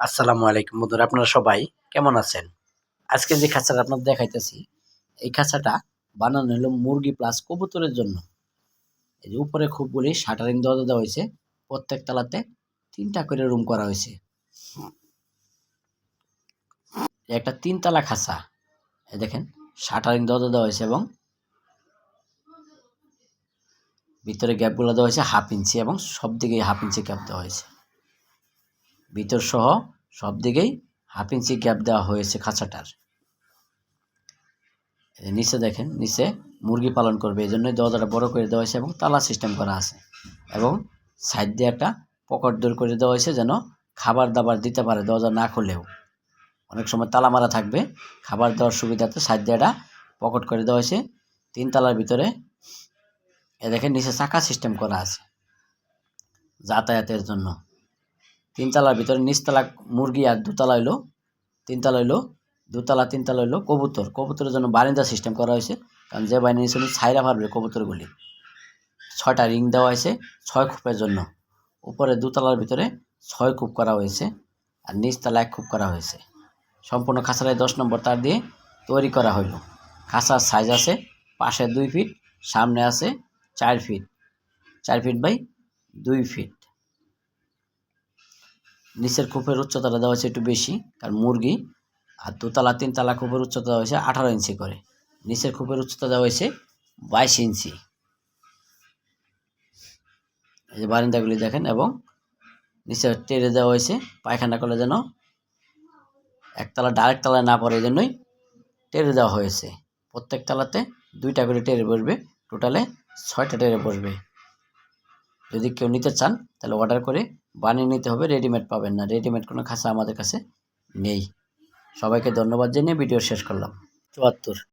আসসালামু আলাইকুম বন্ধুরা, আপনারা সবাই কেমন আছেন? আজকে যে খাঁচাটা আপনার দেখাইতেছি, এই খাঁচাটা বানানো হলো মুরগি প্লাস কবুতরের জন্য। এই যে উপরে খুবগুলি শাটারিং দরজা দেওয়া হয়েছে, প্রত্যেক তালাতে তিনটা করে রুম করা হয়েছে। একটা তিনতলা খাঁচা, এই দেখেন, শাটারিং দরজা দেওয়া হয়েছে এবং ভিতরে গ্যাপগুলো দেওয়া হয়েছে হাফ ইঞ্চি এবং সব দিকে হাফ ইঞ্চি গ্যাপ দেওয়া হয়েছে। ভিতর সহ সব দিকেই হাফ ইঞ্চি গ্যাপ দেওয়া হয়েছে খাঁচাটার। নিচে দেখেন, নিচে মুরগি পালন করবে এই জন্যই দরজাটা বড় করে দেওয়া হয়েছে এবং তালা সিস্টেম করা আছে এবং সাইড দিয়ে একটা পকেট দূর করে দেওয়া হয়েছে যেন খাবার দাবার দিতে পারে দরজা না খুললেও। অনেক সময় তালা মারা থাকবে, খাবার দেওয়ার সুবিধাতে সাইড দিয়ে একটা পকেট করে দেওয়া হয়েছে, তিন তালার ভিতরে। এ দেখেন, নিচে চাকা সিস্টেম করা আছে যাতায়াতের জন্য। তিনতলার ভিতরে নিচতলা মুরগি আর দুতলা হইল, তিনতলা হইল, দুতলা, তিনতলা হইল কবুতর। কবুতরের জন্য বারিন্দা সিস্টেম করা হয়েছে, কারণ যে বাইরে নিচে ছাইরা পারবে কবুতরগুলি। ছয়টা রিং দেওয়া হয়েছে, ছয় খোপের জন্য। উপরে দুতলার ভিতরে ছয় কূপ করা হয়েছে আর নিচতলা এক কূপ করা হয়েছে। সম্পূর্ণ খাঁচাটায় দশ নম্বর তার দিয়ে তৈরি করা হইল। খাঁচার সাইজ আছে, পাশে দুই ফিট সামনে আছে চার ফিট চার ফিট বাই দুই ফিট নিচের কূপের উচ্চতাটা দেওয়া হয়েছে একটু বেশি, কারণ মুরগি আর দোতলা, তিনতলা কূপের উচ্চতা দেওয়া হয়েছে আঠারো ইঞ্চি করে। নিচের কূপের উচ্চতা দেওয়া হয়েছে বাইশ ইঞ্চি। এই যে বারিন্দাগুলি দেখেন এবং নিচে টেরে দেওয়া হয়েছে, পায়খানা করলে যেন একতলা ডাইরেক্ট তলায় না পড়ে, এই জন্যই টেরে দেওয়া হয়েছে। প্রত্যেক তলাতে দুইটা করে টেরে বসবে টোটালে ছয়টা টেরে বসবে যদি কেউ নিতে চান, তাহলে অর্ডার করে বানিয়ে নিতে হবে রেডিমেড পাবেন না। রেডিমেড কোনো খাসা আমাদের কাছে নেই। সবাইকে ধন্যবাদ জানিয়ে ভিডিও শেষ করলাম। চুয়াত্তর।